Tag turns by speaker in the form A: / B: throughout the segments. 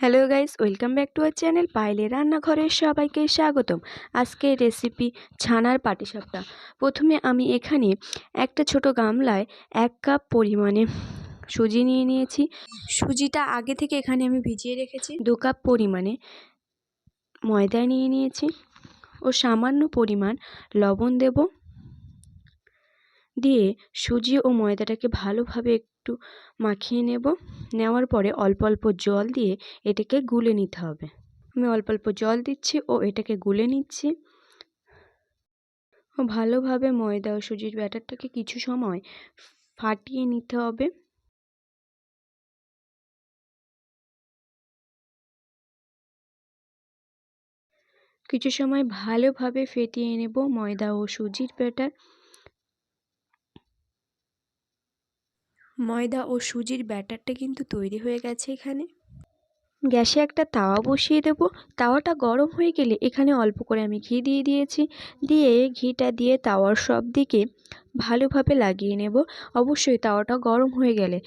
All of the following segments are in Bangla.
A: Hello guys welcome back to our channel পাইলে রান্নাঘরের সবাইকে স্বাগতম। আজকের রেসিপি ছানার পাটিসাপটা। প্রথমে আমি এখানে একটা ছোট গামলায় এক কাপ পরিমাণে সুজি নিয়ে নিয়েছি। সুজিটা আগে থেকে এখানে আমি ভিজিয়ে রেখেছি। দু কাপ পরিমাণে ময়দা নিয়ে নিয়েছি। ও সামান্য পরিমাণ লবণ দেব। দিয়ে সুজি ও ময়দাটাকে ভালোভাবে একটু মাখিয়ে নেব। নেওয়ার পরে অল্প অল্প জল দিয়ে এটাকে গুলে নিতে হবে। আমি অল্প অল্প জল দিচ্ছি ও এটাকে গুলে নিচ্ছি। ও ভালোভাবে ময়দা ও সুজির ব্যাটারটাকে কিছু সময় ফাটিয়ে নিতে হবে। কিছু সময় ভালোভাবে ফেটিয়ে নেব ময়দা ও সুজির ব্যাটার। ময়দা ও সুজির ব্যাটারটা কিন্তু তৈরি হয়ে গেছে এখানে। গ্যাসে একটা তাওয়া বসিয়ে দেব। তাওয়াটা গরম হয়ে গেলে এখানে অল্প করে আমি ঘি দিয়ে দিয়েছি। দিয়ে ঘিটা দিয়ে তাওয়ার সব দিকে ভালোভাবে লাগিয়ে নেব। অবশ্যই তাওয়াটা গরম হয়ে গেলে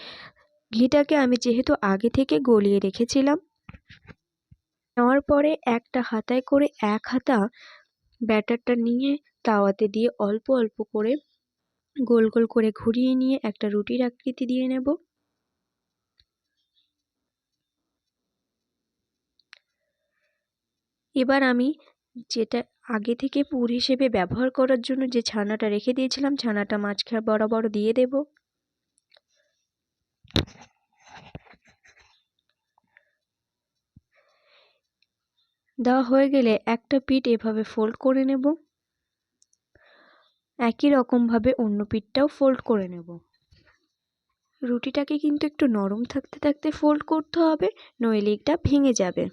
A: ঘিটাকে আমি যেহেতু আগে থেকে গলিয়ে রেখেছিলাম, নেওয়ার পরে একটা হাতায় করে এক হাতা ব্যাটারটা নিয়ে তাওয়াতে দিয়ে অল্প অল্প করে গোল গোল করে ঘুরিয়ে নিয়ে একটা রুটির আকৃতি দিয়ে নেব। এবার আমি যেটা আগে থেকে পুর হিসেবে ব্যবহার করার জন্য যে ছানাটা রেখে দিয়েছিলাম, ছানাটা মাঝখানে বরাবর দিয়ে দেব। দেওয়া হয়ে গেলে একটা পিঠ এভাবে ফোল্ড করে নেব। একই রকমভাবে অন্য পিঠটাও ফোল্ড করে নেব। রুটিটাকে কিন্তু একটু নরম থাকতে থাকতে ফোল্ড করতে হবে, নইলে এটা ভেঙে যাবে।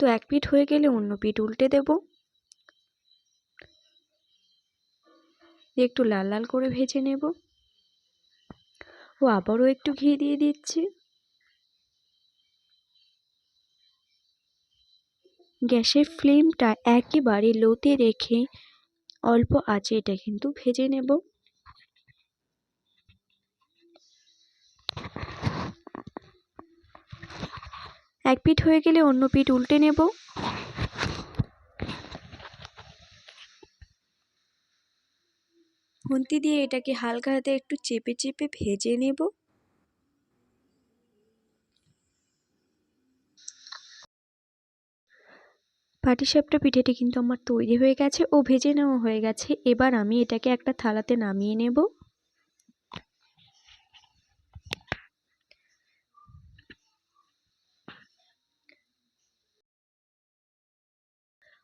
A: তো এক পিঠ হয়ে গেলে অন্য পিঠ উল্টে দেব। একটু লাল লাল করে ভেজে নেব। ও আবারও একটু ঘি দিয়ে দিচ্ছি। গ্যাসের ফ্লেমটা একেবারে লোতে রেখে অল্প আঁচে এটা কিন্তু ভেজে নেব। এক পিঠ হয়ে গেলে অন্য পিঠ উল্টে নেব। খুন্তি দিয়ে এটাকে হালকা হাতে একটু চেপে চেপে ভেজে নেব। পাটিসাপটা পিঠেটি কিন্তু আমার তৈরি হয়ে গেছে, ও ভেজে নেওয়া হয়ে গেছে। এবার আমি এটাকে একটা থালাতে নামিয়ে নেব।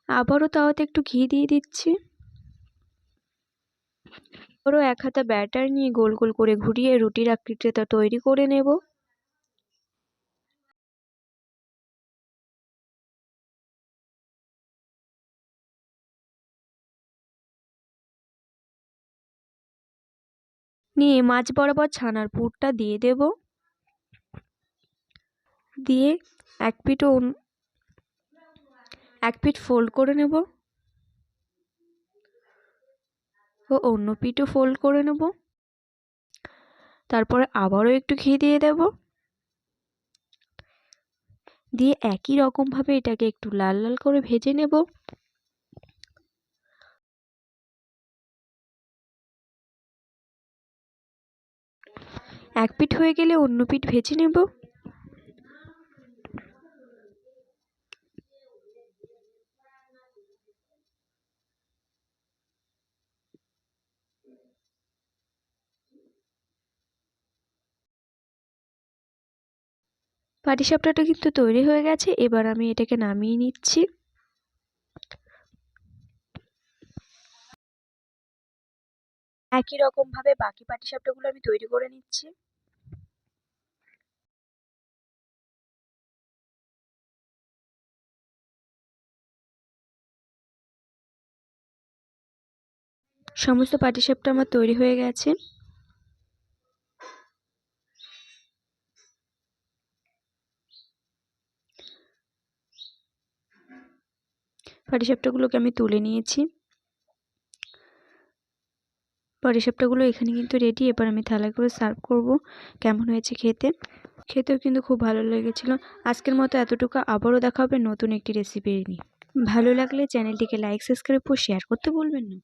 A: আবারও তাওয়াতে একটু ঘি দিয়ে দিচ্ছি। আবারও এক হাতা ব্যাটার নিয়ে গোল গোল করে ঘুরিয়ে রুটির আকৃতিটা তৈরি করে নেব। নিয়ে মাছ বরাবর ছানার পুরটা দিয়ে দেব। দিয়ে এক পিঠ এক পিঠ ফোল্ড করে নেব। ও অন্য পিঠও ফোল্ড করে নেব। তারপরে আবারও একটু ঘি দিয়ে দেব। দিয়ে একই রকমভাবে এটাকে একটু লাল লাল করে ভেজে নেব। এক পিঠ হয়ে গেলে অন্য পিঠ ভেজে নেব। পাটিসাপটাটা কিন্তু তৈরি হয়ে গেছে। এবার আমি এটাকে নামিয়ে নিচ্ছি। একই রকমভাবে বাকি পাটিসাপটাগুলো আমি তৈরি করে নিচ্ছি। সমস্ত পাটিসাপটা আমার তৈরি হয়ে গেছে। পাটিসাপটাগুলোকে আমি তুলে নিয়েছি। পাটিসাপটাগুলো এখানে কিন্তু রেডি এবার আমি থালাগুলো করে সার্ভ করব। কেমন হয়েছে খেতে? খেতেও কিন্তু খুব ভালো লেগেছিল। আজকের মতো এতটুকু। আবারও দেখা হবে নতুন একটি রেসিপি নিয়ে। ভালো লাগলে চ্যানেলটিকে লাইক সাবস্ক্রাইব ও শেয়ার করতে বলবেন না।